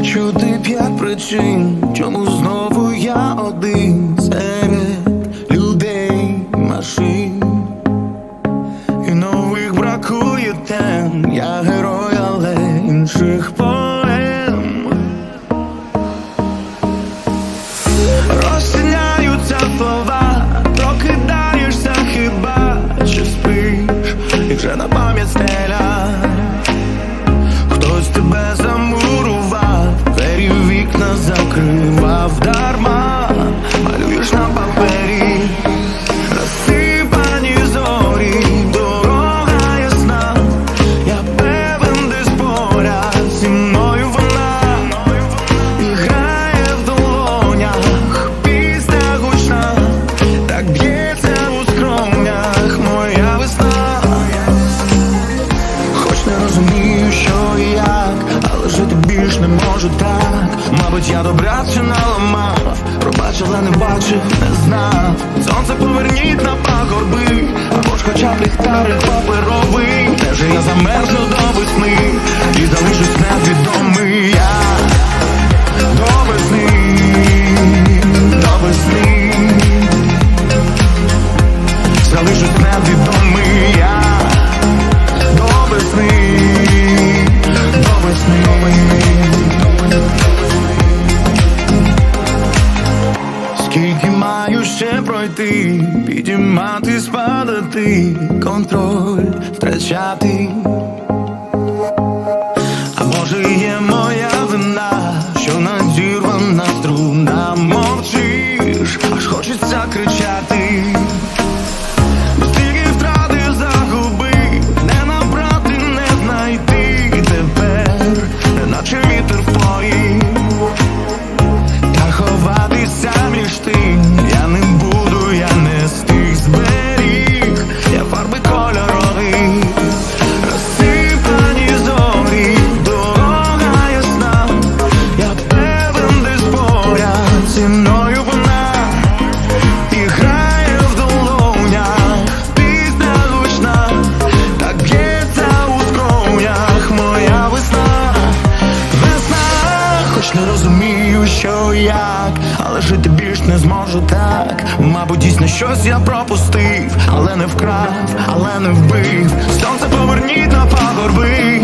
почути п'ять причин, чому знову я один серед людей, машин. І нових бракує тем, я герой, але інших поем. Розсиняються слова, прокидаєшся хіба чи спиш, і вже на пам'ять стеля. Можу так. Мабуть, я добряче наламав, пробач, але не бачив, не знав. Сонце поверніть на пагорби, або ж хоча б ліхтарик паперовий. Де ж я замерзну до ще пройти, підіймати, спадати, контроль втрачати. А може є моя вина, що надірвана струна мовчиш, аж хочеться кричати. Неначе вітер в. Та ховатися між тим зі мною вона. І грає в долонях, пісня гучна, так б'ється у скронях моя весна, весна, хоч не розумію, що як, але жити більш не зможу так. Мабуть, дійсно щось я пропустив, але не вкрав, але не вбив. Сонце поверніть на пагорби,